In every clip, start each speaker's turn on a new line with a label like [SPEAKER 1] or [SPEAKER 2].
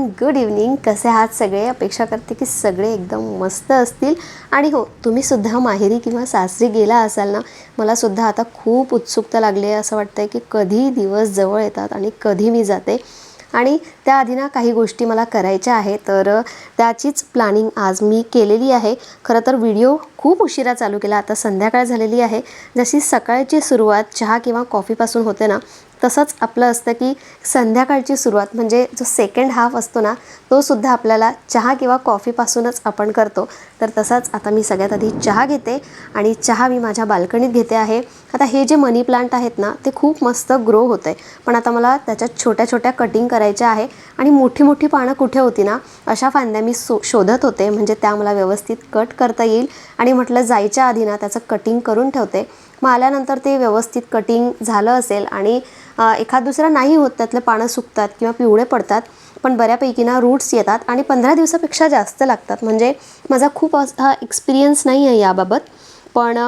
[SPEAKER 1] Everyone good evening कसे आहात सगळे? अपेक्षा करते की सगळे एकदम मस्त असतील. आणि हो तुम्ही सुद्धा माहेरी किंवा सासरी गेला असाल ना मला सुद्धा आता खूप उत्सुकता लागली आहे. असं वाटतंय की कधी दिवस जवळ येतात आणि कधी मी जाते. आणि त्याआधी ना काही गोष्टी मला करायच्या आहे तर त्याचीच प्लॅनिंग आज मी केलेली आहे. खरं तर व्हिडिओ खूप उशिरा चालू केला आता संध्याकाळ झालेली आहे. जशी सकाळची सुरुवात चहा किंवा कॉफीपासून होते ना तसंच आपलं असतं की संध्याकाळची सुरुवात म्हणजे जो सेकंड हाफ असतो ना तो सुद्धा आपल्याला चहा किंवा कॉफीपासूनच आपण करतो. तर तसाच आता मी सगळ्यात आधी चहा घेते आणि चहा मी माझ्या बाल्कनीत घेते आहे. आता हे जे मनी प्लांट आहेत ना ते खूप मस्त ग्रो होत आहे पण आता मला त्याच्यात छोट्या छोट्या कटिंग करायच्या आहे. आणि मोठी मोठी पानं कुठे होती ना अशा फांद्या मी सो शोधत होते. म्हणजे त्या मला व्यवस्थित कट करता येईल. आणि म्हटलं जायच्या आधी ना त्याचं कटिंग करून ठेवते. मग आल्यानंतर ते व्यवस्थित कटिंग झालं असेल आणि एखाद दुसरा नाही होत त्यातले पानं सुकतात किंवा पिवळे पडतात पण बऱ्यापैकी ना रूट्स येतात आणि पंधरा दिवसापेक्षा जास्त लागतात. म्हणजे माझा खूप असा एक्सपिरियन्स नाही आहे याबाबत. पण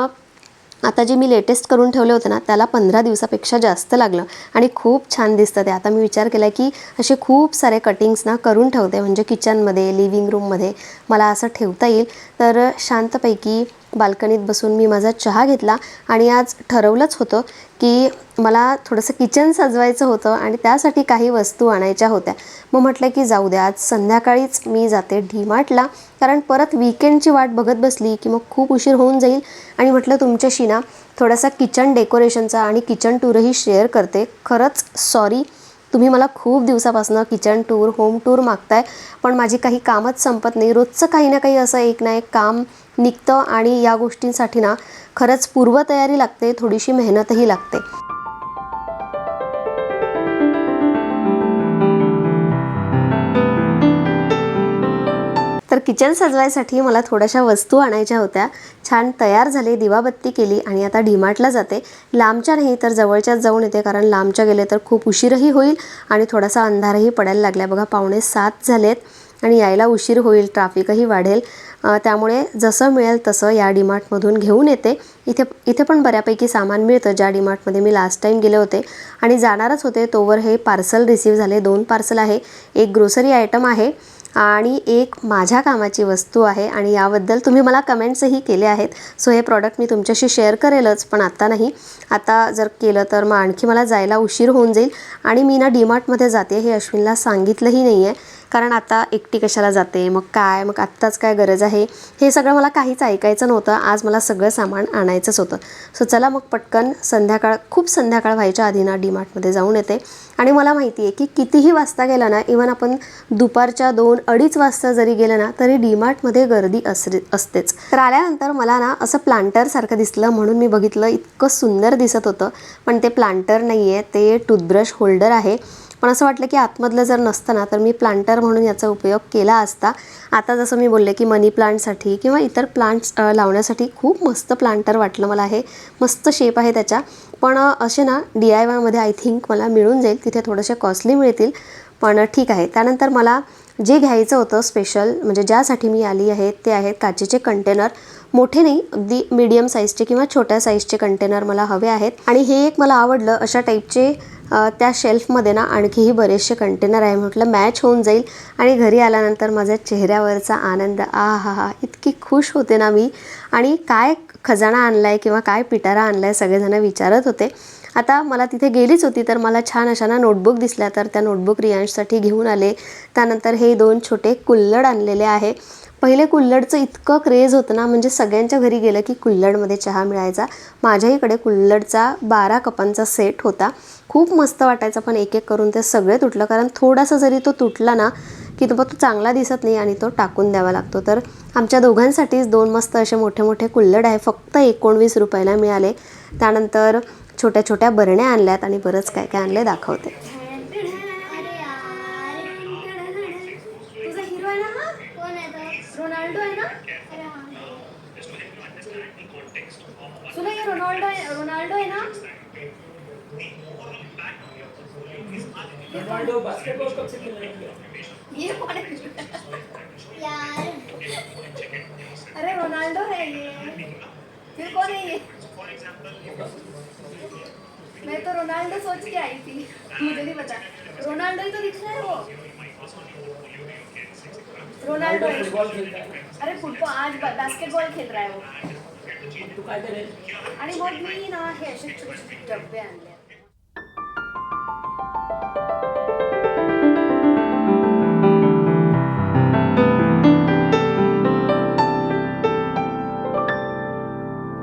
[SPEAKER 1] आता जे मी लेटेस्ट करून ठेवले होते ना त्याला पंधरा दिवसापेक्षा जास्त लागलं. आणि खूप छान दिसतं ते. आता मी विचार केला की असे खूप सारे कटिंग्स ना करून ठेवते. म्हणजे किचनमध्ये लिव्हिंग रूममध्ये मला असं ठेवता येईल. तर शांतपैकी बाल्कनीत बसून मी माझा चहा घेतला आणि आज ठरवलंच होतं की मला थोडंसं किचन सजवायचं होतं आणि त्यासाठी काही वस्तू आणायच्या होत्या. मग म्हटलं की जाऊ द्या आज संध्याकाळीच मी जाते डीमार्टला कारण परत विकेंडची वाट बघत बसली की मग खूप उशीर होऊन जाईल. आणि म्हटलं तुमच्याशी ना थोडासा किचन डेकोरेशनचा आणि किचन टूरही शेअर करते. खरंच सॉरी तुम्ही मला खूप दिवसापासून किचन टूर होम टूर मागताय. पण माझी काही कामच संपत नाही. रोजचं काही ना काही असं एक ना एक काम निघतं आणि या गोष्टींसाठी ना खरंच पूर्वतयारी लागते थोडीशी मेहनतही लागते. तर किचन सजवायसाठी मला थोड्याशा वस्तू आणायच्या होत्या. छान तयार झाले दिवाबत्ती केली आणि आता डीमार्टला जाते. लांबच्या नाही तर जवळच्याच जाऊन येते कारण लांबच्या गेले तर खूप उशीरही होईल आणि थोडासा अंधारही पडायला लागला बघा पावणे सात झालेत. आणि यायला उशीर होईल ट्राफिकही वाढेल. त्यामुळे जसं मिळेल तसं या डीमार्टमधून घेऊन येते. इथे इथे पण बऱ्यापैकी सामान मिळतं. ज्या डीमार्टमध्ये मी लास्ट टाईम गेले होते. आणि जाणारच होते. तोवर हे पार्सल रिसीव्ह झाले. दोन पार्सल आहे. एक ग्रोसरी आयटम आहे. आणि एक माझ्या कामाची वस्तू आहे. आणि याबद्दल तुम्ही मला कमेंट्सही केले आहेत. सो हे प्रॉडक्ट मी तुमच्याशी शेअर करेलच. पण आत्ता नाही. आता जर केलं तर मग आणखी मला जायला उशीर होऊन जाईल. आणि मी ना डीमार्टमध्ये जाते हे अश्विनला सांगितलंही नाही आहे कारण आता एकटी कशाला जाते? मग काय? मग आत्ताच काय गरज आहे? हे सगळं मला काहीच ऐकायचं नव्हतं. आज मला सगळं सामान आणायचंच होतं. सो चला मग पटकन संध्याकाळ खूप संध्याकाळ व्हायच्या आधी ना डीमार्टमध्ये जाऊन येते. आणि मला माहिती आहे की कितीही वाजता गेला ना इवन आपण दुपारच्या दोन अडीच वाजता जरी गेलं ना तरी डीमार्टमध्ये गर्दी असली असतेच. तर आल्यानंतर मला ना असं प्लांटरसारखं दिसलं म्हणून मी बघितलं इतकं सुंदर दिसत होतं. पण ते प्लांटर नाही आहे ते टूथब्रश होल्डर आहे. पण असं वाटलं की आतमधलं जर नसतं ना तर मी प्लांटर म्हणून याचा उपयोग केला असता. आता जसं मी बोलले की मनी प्लांटसाठी किंवा इतर प्लांट्स लावण्यासाठी खूप मस्त प्लांटर वाटलं मला हे मस्त शेप आहे त्याच्या. पण असे ना डी आय वायमध्ये आय थिंक मला मिळून जाईल. तिथे थोडेसे कॉस्टली मिळतील. पण ठीक आहे. त्यानंतर मला जे घ्यायचं होतं स्पेशल म्हणजे ज्यासाठी मी आली आहे ते आहेत काचेचे कंटेनर मोठे नाही अगदी मीडियम साईजचे किंवा छोट्या साईजचे कंटेनर मला हवे आहेत. आणि हे एक मला आवडलं अशा टाईपचे त्या शेल्फमध्ये ना आणखीही बरेचसे कंटेनर आहे. म्हटलं मॅच होऊन जाईल आणि घरी आल्यानंतर माझ्या चेहऱ्यावरचा आनंद आ हा हा इतकी खुश होते ना मी. आणि काय खजाना आणला आहे किंवा काय पिटारा आणला आहे सगळेजण विचारत होते. आता मला तिथे गेलीच होती तर मला छान अशा ना नोटबुक दिसल्या तर त्या नोटबुक रियांशसाठी घेऊन आले. त्यानंतर हे दोन छोटे कुल्लड आणलेले आहे. पहिले कुल्लडचं इतकं क्रेज होतं ना म्हणजे सगळ्यांच्या घरी गेलं की कुल्लडमध्ये चहा मिळायचा. माझ्याहीकडे कुल्लडचा बारा कपांचा सेट होता. खूप मस्त वाटायचा पण एक एक करून ते सगळे तुटलं. कारण थोडासा जरी तो तुटला ना की तो तो चांगला दिसत नाही आणि तो टाकून द्यावा लागतो. तर आमच्या दोघांसाठीच दोन मस्त असे मोठे मोठे कुल्लड आहे. फक्त एकोणवीस रुपयाला मिळाले. त्यानंतर छोट्या छोट्या बरण्या आणल्यात आणि बरंच काय काय आणले दाखवते.
[SPEAKER 2] रोनाल्डो
[SPEAKER 3] बास्केटबॉल कब से खेलने लग गया
[SPEAKER 2] ये कौन है? यार। अरे रोनाल्डो है ये। फिर कौन है ये? मैं तो रोनाल्डो सोच के आई थी। मुझे नहीं पता। रोनाल्डो ही तो दिख रहा है वो। रोनाल्डो। अरे फुटबॉल आज बास्केटबॉल खेल रहा है वो।
[SPEAKER 3] तू काय करे
[SPEAKER 2] आणि मग मी ना हे असे छोटे छोटे डबे आणले।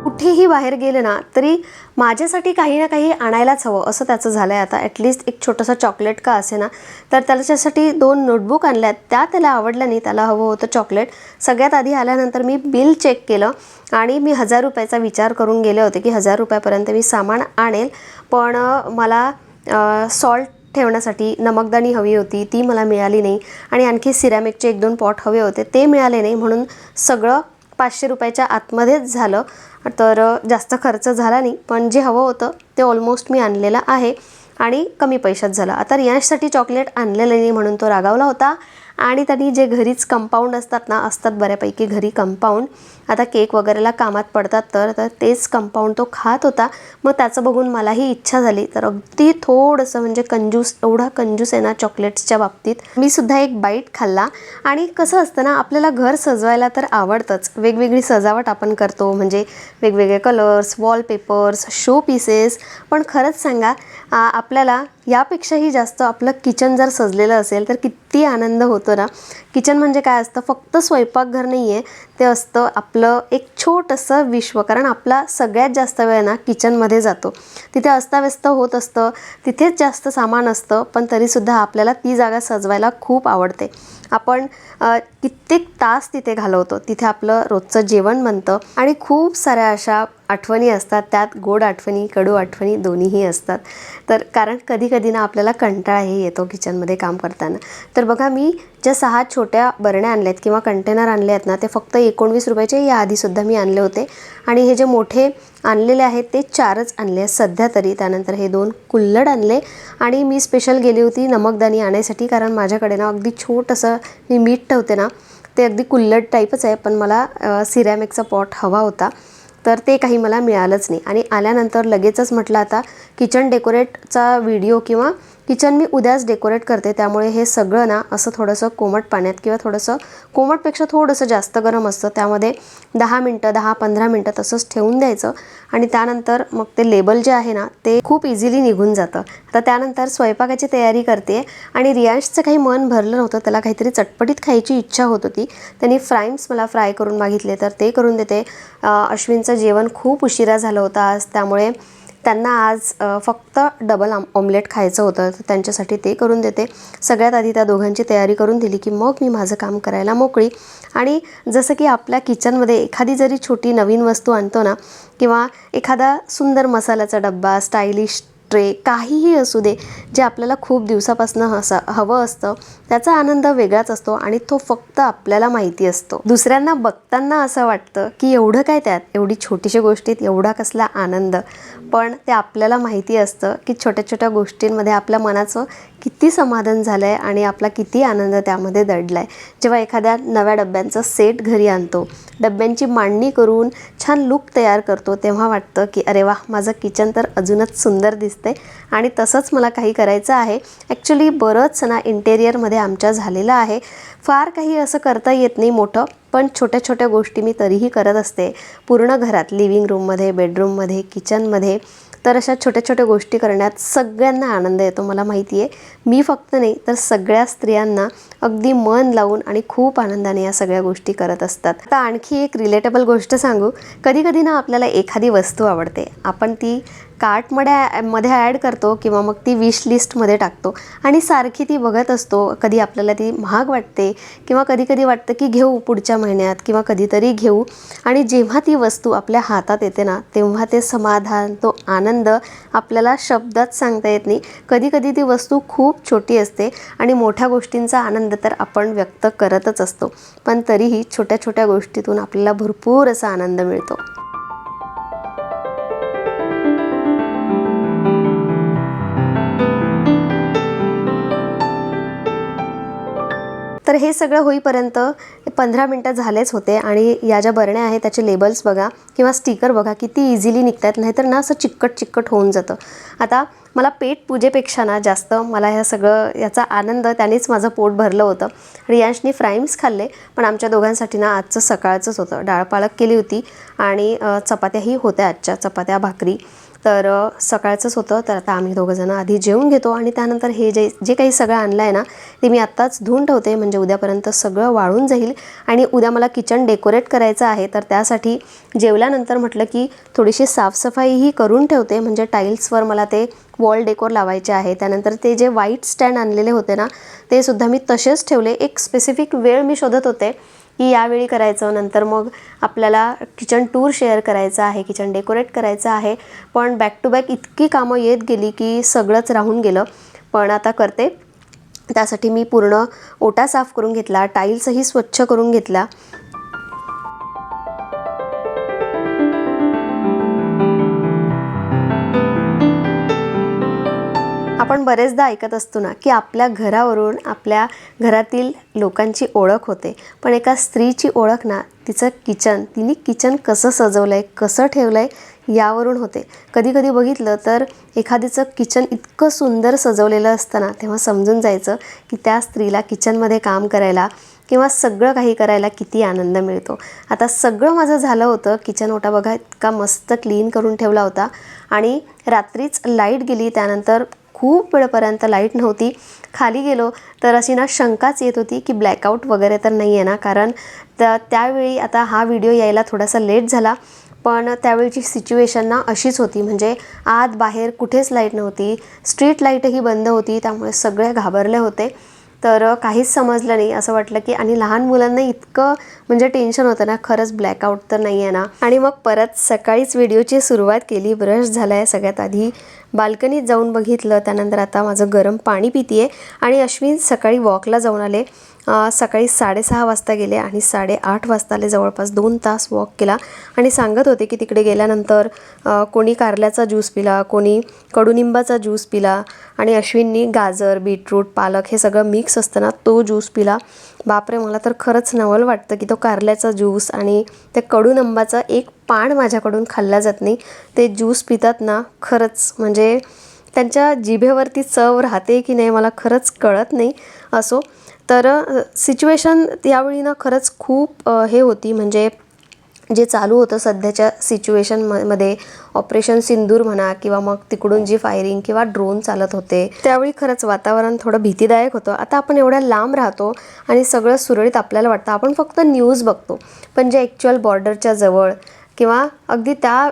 [SPEAKER 1] कुठेही बाहेर गेले ना तरी माझ्यासाठी काही ना काही आणायलाच हवं असं त्याचं झालं आहे आता ॲटलिस्ट एक छोटंसं चॉकलेट का असे ना तर त्याच्यासाठी दोन नोटबुक आणल्यात. त्या त्याला आवडल्या नाही त्याला हवं होतं चॉकलेट सगळ्यात आधी आल्यानंतर मी बिल चेक केलं आणि मी हजार रुपयाचा विचार करून गेले होते की हजार रुपयापर्यंत मी सामान आणेल. पण मला सॉल्ट ठेवण्यासाठी नमकदाणी हवी होती ती मला मिळाली नाही. आणि आणखी सिरॅमिकचे एक दोन पॉट हवे होते ते मिळाले नाही. म्हणून सगळं पाचशे रुपयाच्या आतमध्येच झालं. तर जास्त खर्च झाला नाही. पण जे हवं होतं ते ऑलमोस्ट मी आणलेलं आहे. आणि कमी पैशात झालं. आता रियांशसाठी चॉकलेट आणलेलं नाही म्हणून तो रागावला होता. आणि त्यांनी जे घरीच कंपाऊंड असतात ना असतात बऱ्यापैकी घरी कंपाऊंड आता केक वगैरेला कामात पडतात तर तर तेच कंपाऊंड तो खात होता. मग त्याचं बघून मलाही इच्छा झाली. तर अगदी थोडंसं म्हणजे कंजूस एवढा कंजूस आहे ना चॉकलेट्सच्या बाबतीत. मी सुद्धा एक बाईट खाल्ला. आणि कसं असतं ना आपल्याला घर सजवायला तर आवडतंच. वेगवेगळी सजावट आपण करतो. म्हणजे वेगवेगळे कलर्स वॉलपेपर्स शो पीसेस पण खरंच सांगा आपल्याला यापेक्षाही जास्त आपलं किचन जर सजलेलं असेल तर किती आनंद होतो ना. किचन म्हणजे काय असतं फक्त स्वयंपाकघर नाही आहे ते असतं आपलं आपलं एक छोटंसं विश्व कारण आपला सगळ्यात जास्त वेळ ना किचनमध्ये जातो. तिथे अस्ताव्यस्त होत असतं तिथेच जास्त सामान असतं पण तरीसुद्धा आपल्याला ती जागा सजवायला खूप आवडते. आपण कित्येक तास तिथे घालवतो. तिथे आपलं रोजचं जेवण बनतं आणि खूप साऱ्या अशा आठवणी असतात. त्यात गोड आठवणी कडू आठवणी दोन्हीही असतात. तर कारण कधी कधी ना आपल्याला कंटाळाही येतो किचनमध्ये काम करताना. तर बघा मी ज्या सहा छोट्या बरण्या आणल्यात किंवा कंटेनर आणले आहेत ना ते फक्त एकोणवीस रुपयाचे या आधीसुद्धा मी आणले होते. आणि हे जे मोठे आणलेले आहेत. ते चारच आणले आहेत. सध्या तरी त्यानंतर हे दोन कुल्लड आणले. आणि मी स्पेशल गेली होती नमकदाणी आणायसाठी कारण माझ्याकडे ना अगदी छोटंसं मी मीठ ठेवते ना ते अगदी कुल्लड टाईपच आहे. पण मला सिरॅमिकचा पॉट हवा होता. तर ते काही मला मिळालंच नाही. आणि आल्यानंतर लगेचच म्हटलं आता किचन डेकोरेटचा व्हिडिओ किंवा किचन मी उद्याच डेकोरेट करते त्यामुळे हे सगळं ना असं थोडंसं कोमट पाण्यात किंवा थोडंसं कोमटपेक्षा थोडंसं जास्त गरम असतं त्यामध्ये दहा मिनटं दहा पंधरा मिनटं तसंच ठेवून द्यायचं. आणि त्यानंतर मग ते लेबल जे आहे ना ते खूप इझिली निघून जातं. आता त्यानंतर स्वयंपाकाची तयारी करते आणि रियांशचं काही मन भरलं नव्हतं त्याला काहीतरी चटपटीत खायची इच्छा होत होती. त्यांनी फ्राईम्स मला फ्राय करून मागितले तर ते करून देते. अश्विनचं जेवण खूप उशिरा झालं होतं आज त्यामुळे त्यांना आज फक्त डबल आम ऑमलेट खायचं होतं तर त्यांच्यासाठी ते करून देते. सगळ्यात आधी त्या दोघांची तयारी करून दिली की मग मी माझं काम करायला मोकळी. आणि जसं की आपल्या किचनमध्ये एखादी जरी छोटी नवीन वस्तू आणतो ना किंवा एखादा सुंदर मसाल्याचा डब्बा स्टायलिश ट्रे काहीही असू दे जे आपल्याला खूप दिवसापासून हसा हवं असतं त्याचा आनंद वेगळाच असतो आणि तो फक्त आपल्याला माहिती असतो. दुसऱ्यांना बघताना असं वाटतं की एवढं काय त्यात? एवढी छोटीशी गोष्टीत एवढा कसला आनंद. पण ते आपल्याला माहिती असतं की छोट्या छोट्या गोष्टींमध्ये आपल्या मनाचं किती समाधान झालं आहे आणि आपला किती आनंद त्यामध्ये दडला आहे जेव्हा एखाद्या नव्या डब्यांचा सेट घरी आणतो डब्यांची मांडणी करून छान लुक तयार करतो तेव्हा वाटतं की अरे वा माझं किचन तर अजूनच सुंदर दिसते आणि तसंच मला काही करायचं आहे. ॲक्च्युली बरंच ना इंटेरियरमध्ये आमच्या झालेलं आहे. फार काही असं करता येत नाही मोठं. पण छोट्या छोट्या गोष्टी मी तरीही करत असते. पूर्ण घरात लिव्हिंग रूममध्ये बेडरूममध्ये किचनमध्ये तर अशा छोट्या छोट्या गोष्टी करण्यात सगळ्यांना आनंद येतो मला माहिती आहे मी फक्त नाही तर सगळ्या स्त्रियांना अगदी मन लावून आणि खूप आनंदाने या सगळ्या गोष्टी करत असतात. आता आणखी एक रिलेटेबल गोष्ट सांगू. कधी कधी ना आपल्याला एखादी वस्तू आवडते. आपण ती कार्टमध्ये मध्ये ॲड करतो किंवा मग ती विश लिस्टमध्ये टाकतो. आणि सारखी ती बघत असतो. कधी आपल्याला ती महाग वाटते किंवा कधी कधी वाटतं की घेऊ पुढच्या महिन्यात किंवा कधीतरी घेऊ. आणि जेव्हा ती वस्तू आपल्या हातात येते ना तेव्हा ते समाधान तो आनंद आपल्याला शब्दात सांगता येत नाही. कधी कधी ती वस्तू खूप छोटी असते आणि मोठ्या गोष्टींचा आनंद तर आपण व्यक्त करतच असतो. पण तरीही छोट्या छोट्या गोष्टीतून आपल्याला भरपूर असा आनंद मिळतो. तर हे सगळं होईपर्यंत पंधरा मिनटं झालेच होते आणि या ज्या बरण्या आहेत त्याचे लेबल्स बघा किंवा स्टिकर बघा किती इझिली निघतात नाहीतर ना असं चिकट चिकट होऊन जातं. आता मला पेट पूजेपेक्षा ना जास्त मला ह्या सगळं याचा आनंद त्यानेच माझं पोट भरलं होतं. रियांशनी फ्राईम्स खाल्ले पण आमच्या दोघांसाठी ना आजचं सकाळचंच होतं. डाळ पालक केली होती आणि चपात्याही होत्या आजच्या चपात्या भाकरी. तर सकाळचंच होतं. तर आता आम्ही दोघंजणं आधी जेवून घेतो आणि त्यानंतर हे जे जे काही सगळं आणलं आहे ना ते मी आत्ताच धुवून ठेवते. म्हणजे उद्यापर्यंत सगळं वाळून जाईल आणि उद्या मला किचन डेकोरेट करायचं आहे. तर त्यासाठी जेवल्यानंतर म्हटलं की थोडीशी साफसफाईही करून ठेवते. म्हणजे टाईल्सवर मला ते वॉल डेकोर लावायचे आहे. त्यानंतर ते जे व्हाईट स्टँड आणलेले होते ना ते सुद्धा मी तसेच ठेवले. एक स्पेसिफिक वेळ मी शोधत होते. की यावेळी करायचं नंतर मग आपल्याला किचन टूर शेअर करायचं आहे किचन डेकोरेट करायचं आहे. पण बॅक टू बॅक इतकी कामं येत गेली की सगळंच राहून गेलं. पण आता करते. त्यासाठी मी पूर्ण ओटा साफ करून घेतला टाईल्सही स्वच्छ करून घेतला आपण बरेचदा ऐकत असतो ना की आपल्या घरावरून आपल्या घरातील लोकांची ओळख होते. पण एका स्त्रीची ओळख ना तिचं किचन तिने किचन कसं सजवलं आहे कसं ठेवलं आहे यावरून होते. कधी कधी बघितलं तर एखादीचं किचन इतकं सुंदर सजवलेलं असतं ना तेव्हा समजून जायचं की त्या स्त्रीला किचनमध्ये काम करायला किंवा सगळं काही करायला किती आनंद मिळतो. आता सगळं माझं झालं होतं किचन ओटा बघा इतका मस्त क्लीन करून ठेवला होता. आणि रात्रीच लाइट गेली त्यानंतर खूप वेळपर्यंत लाइट नव्हती. खाली गेलो तर अशी ना शंकाच येत होती की ब्लॅकआउट वगैरे तर नाही आहे ना. कारण त्या त्यावेळी आता हा व्हिडिओ यायला थोडासा लेट झाला. पण त्यावेळची सिच्युएशन ना अशीच होती. म्हणजे आत बाहेर कुठेच लाइट नव्हती. स्ट्रीट लाईटही बंद होती. त्यामुळे सगळे घाबरले होते. तर काहीच समजलं नाही. असं वाटलं की आणि लहान मुलांना इतकं म्हणजे टेन्शन होतं ना खरंच ब्लॅकआउट तर नाही आहे ना. आणि मग परत सकाळीच व्हिडिओची सुरुवात केली ब्रश झाला आहे सगळ्यात आधी. बाल्कनीत जाऊन बघितलं त्यानंतर आता माझं गरम पाणी पितीये आणि अश्विन सकाळी वॉकला जाऊन आले. सकाळी साडेसहा वाजता गेले आणि साडेआठ वाजता आले जवळपास दोन तास वॉक केला. आणि सांगत होते की तिकडे गेल्यानंतर कोणी कारल्याचा ज्यूस पिला कोणी कडुनिंबाचा ज्यूस पिला आणि अश्विननी गाजर बीटरूट पालक हे सगळं मिक्स असतं ना तो ज्यूस पिला. बापरे मला तर खरंच नवल वाटतं की तो कारल्याचा ज्यूस आणि त्या कडुनिंबाचा एक पान माझ्याकडून खाल्ला जात नाही. ते ज्यूस पितात ना खरंच म्हणजे त्यांच्या जिभेवरती चव राहते की नाही मला खरंच कळत नाही. असो तर सिच्युएशन त्यावेळी ना खरंच खूप हे होती. म्हणजे जे चालू होतं सध्याच्या सिच्युएशन म मध्ये ऑपरेशन सिंदूर म्हणा किंवा मग तिकडून जी फायरिंग किंवा ड्रोन चालत होते त्यावेळी खरंच वातावरण थोडं भीतीदायक होतं. आता आपण एवढ्या लांब राहतो आणि सगळं सुरळीत आपल्याला वाटतं. आपण फक्त न्यूज बघतो. पण जे ॲक्च्युअल बॉर्डरच्या जवळ किंवा अगदी त्या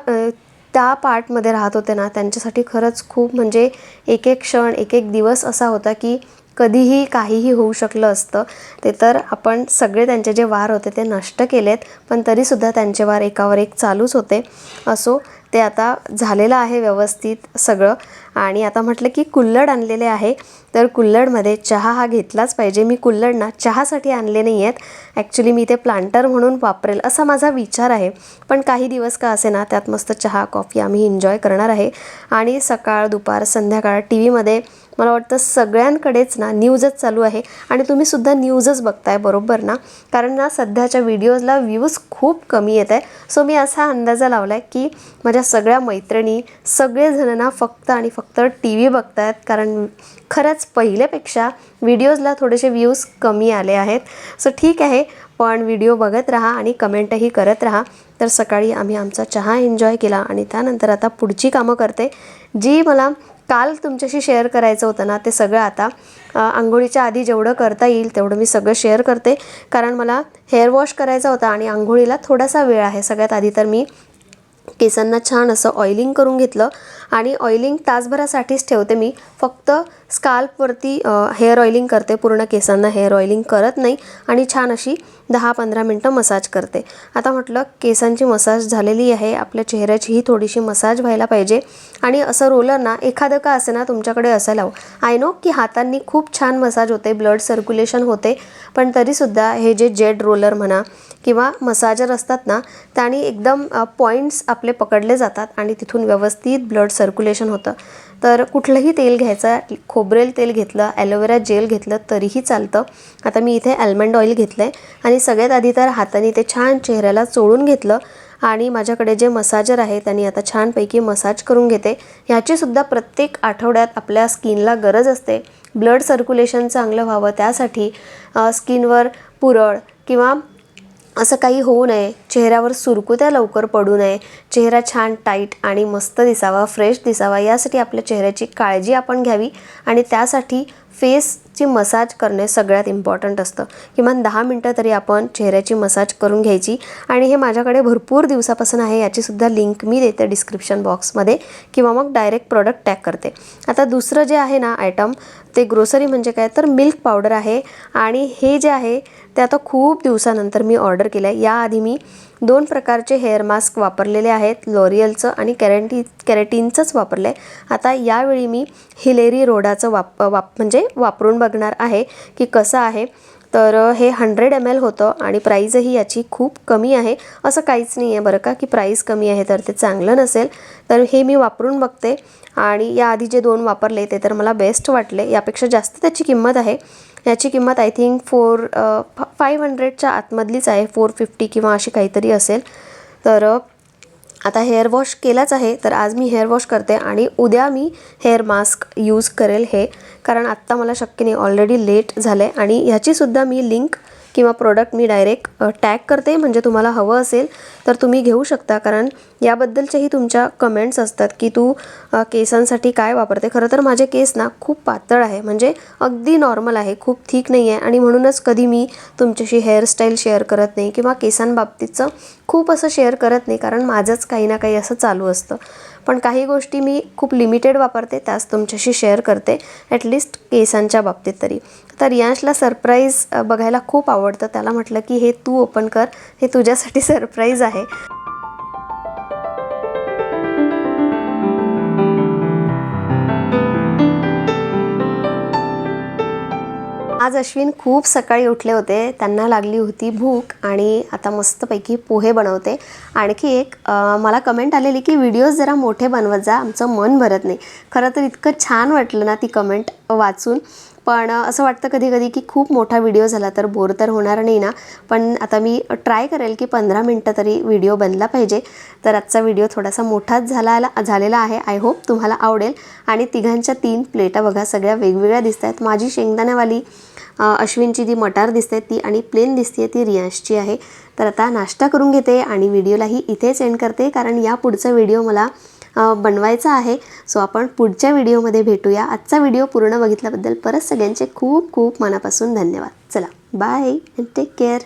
[SPEAKER 1] त्या पार्टमध्ये राहत होते ना त्यांच्यासाठी खरंच खूप म्हणजे एक एक क्षण एक एक दिवस असा होता की कधीही काहीही होऊ शकलं असतं. ते तर आपण सगळे त्यांचे जे वार होते ते नष्ट केलेत पण तरीसुद्धा त्यांचे वार एकावर एक चालूच होते. असो ते आता झालेलं आहे व्यवस्थित सगळं. आणि आता म्हटलं की कुल्लड आणलेले आहे तर कुल्लडमध्ये चहा हा घेतलाच पाहिजे. मी कुल्लड ना चहासाठी आणले नाही आहेत ॲक्च्युली मी ते प्लांटर म्हणून वापरेल असा माझा विचार आहे. पण काही दिवस का असे ना त्यात मस्त चहा कॉफी आम्ही एन्जॉय करणार आहे. आणि सकाळ दुपार संध्याकाळ टी व्हीमध्ये मला वाटतं सगळ्यांकडेच ना न्यूजच चालू आहे. आणि तुम्ही सुद्धा न्यूजच बघताय बरोबर ना? कारण ना सध्याच्या व्हिडिओजला व्ह्यूज खूप कमी येत आहे. सो मी असा अंदाजा लावला आहे की माझ्या सगळ्या मैत्रिणी सगळेजण ना फक्त आणि फक्त टी व्ही बघतायत. कारण खरंच पहिल्यापेक्षा व्हिडिओजला थोडेसे व्ह्यूज कमी आले आहेत. सो ठीक आहे. पण व्हिडिओ बघत राहा आणि कमेंटही करत राहा. तर सकाळी आम्ही आमचा चहा एन्जॉय केला आणि त्यानंतर आता पुढची कामं करते जी मला काल तुमच्याशी शेअर करायचं होतं ना ते सगळं आता आंघोळीच्या आधी जेवढं करता येईल तेवढं मी सगळं शेअर करते. कारण मला हेअर वॉश करायचा होता आणि आंघोळीला थोडासा वेळ आहे. सगळ्यात आधी तर मी केसांना छान असं ऑइलिंग करून घेतलं आणि ऑइलिंग तासभरासाठीच ठेवते मी. फक्त स्काल्पवरती हेअर ऑइलिंग करते. पूर्ण केसांना हेअर ऑइलिंग करत नाही आणि छान अशी दहा पंधरा मिनटं मसाज करते. आता म्हटलं केसांची मसाज झालेली आहे. आपल्या चेहऱ्याचीही थोडीशी मसाज व्हायला पाहिजे. आणि असं रोलर ना एखादं का असे ना तुमच्याकडे असायला हवं. आय नो की हातांनी खूप छान मसाज होते. ब्लड सर्क्युलेशन होते. पण तरीसुद्धा हे जे जेड रोलर म्हणा किंवा मसाजर असतात ना त्याने एकदम पॉईंट्स आपले पकडले जातात आणि तिथून व्यवस्थित ब्लड सर्क्युलेशन होतं. तर कुठलंही तेल घ्यायचं खोबरेल तेल घेतलं ॲलोवेरा जेल घेतलं तरीही चालतं. आता मी इथे ॲल्मंड ऑइल घेतलं आहे आणि सगळ्यात आधी तर हाताने ते छान चेहऱ्याला चोळून घेतलं. आणि माझ्याकडे जे मसाजर आहे त्यांनी आता छानपैकी मसाज करून घेते. ह्याचीसुद्धा प्रत्येक आठवड्यात आपल्या स्किनला गरज असते. ब्लड सर्क्युलेशन चांगलं व्हावं त्यासाठी स्किनवर पुरळ किंवा असं काही होऊ नये. चेहऱ्यावर सुरकुत्या लवकर पडू नये. चेहरा छान टाईट आणि मस्त दिसावा फ्रेश दिसावा यासाठी आपल्या चेहऱ्याची काळजी आपण घ्यावी आणि त्यासाठी फेसची मसाज करणे सगळ्यात इम्पॉर्टंट असतं. किमान दहा मिनटं तरी आपण चेहऱ्याची मसाज करून घ्यायची आणि हे माझ्याकडे भरपूर दिवसापासून आहे याचीसुद्धा लिंक मी देते डिस्क्रिप्शन बॉक्समध्ये किंवा मग डायरेक्ट प्रॉडक्ट टॅग करते. आता दुसरं जे आहे ना आयटम ते ग्रोसरी म्हणजे काय? तर मिल्क पावडर आहे. आणि हे जे आहे ते आता खूप दिवसानंतर मी ऑर्डर केलं आहे याआधी मी दोन प्रकारचे हेअर मास्क वापरलेले आहेत. लॉरियलचं आणि कॅरेटी कॅरेटीनचंच वापरलं आहे आता यावेळी मी हिलेरी रोडाचं वाप वाप म्हणजे वापरून बघणार आहे की कसं आहे. तर हे हंड्रेड एम एल होतं आणि प्राईजही याची खूप कमी आहे. असं काहीच नाही आहे बरं का की प्राईस कमी आहे तर ते चांगलं नसेल. तर हे मी वापरून बघते. आणि याआधी जे दोन वापरले ते तर मला बेस्ट वाटले. यापेक्षा जास्त त्याची किंमत आहे. याची किंमत आय थिंक फोर फाईव्ह हंड्रेडच्या आतमधलीच आहे. फोर फिफ्टी किंवा अशी काहीतरी असेल. तर आता हेअर वॉश केलाच आहे. तर आज मी हेअर वॉश करते आणि उद्या मी हेअर मास्क यूज करेल हे. कारण आत्ता मला शक्य नाही. ऑलरेडी लेट झालं आहे आणि ह्याचीसुद्धा मी लिंक किंवा प्रोडक्ट मी डायरेक्ट टॅग करते. म्हणजे तुम्हाला हवं असेल तर तुम्ही घेऊ शकता. कारण याबद्दलच्याही तुमच्या कमेंट्स असतात की तू केसांसाठी काय वापरते? खरं तर माझे केस ना खूप पातळ आहे. म्हणजे अगदी नॉर्मल आहे. खूप थिक नाही आहे आणि म्हणूनच कधी मी तुमच्याशी हेअरस्टाईल शेअर करत नाही किंवा केसांबाबतीतचं खूप असं शेअर करत नाही. कारण माझंच काही ना काही असं चालू असतं. पण काही गोष्टी मी खूप लिमिटेड वापरते. त्याच तुमच्याशी शेअर करते. ॲटलिस्ट केसांच्या बाबतीत तरी. तर रियांशला सरप्राईज बघायला खूप आवडतं. त्याला म्हटलं की हे तू ओपन कर. हे तुझ्यासाठी सरप्राईज आहे. आज अश्विन खूप सकाळी उठले होते त्यांना लागली होती भूक आणि आता मस्तपैकी पोहे बनवते. आणखी एक मला कमेंट आलेली की व्हिडिओज जरा मोठे बनवत जा आमचं मन भरत नाही. खरं तर इतकं छान वाटलं ना ती कमेंट वाचून. पण असं वाटतं कधी कधी की खूप मोठा व्हिडिओ झाला तर बोर तर होणार नाही ना. पण आता मी ट्राय करेल की पंधरा मिनटं तरी व्हिडिओ बनला पाहिजे. तर आजचा व्हिडिओ थोडासा मोठाच झाला झालेला आहे. आय होप तुम्हाला आवडेल. आणि तिघांच्या तीन प्लेटा बघा सगळ्या वेगवेगळ्या दिसत आहेत माझी शेंगदाण्यावाली अश्विनची जी मटार दिसते ती आणि प्लेन दिसते ती रियांशची आहे. तर आता नाश्ता करून घेते आणि व्हिडिओलाही इथेच एंड करते कारण या पुढचा व्हिडिओ मला बनवायचा आहे. सो आपण पुढच्या व्हिडिओमध्ये भेटूया. आजचा व्हिडिओ पूर्ण बघितल्याबद्दल परत सगळ्यांचे खूप खूप मनापासून धन्यवाद. चला बाय टेक केअर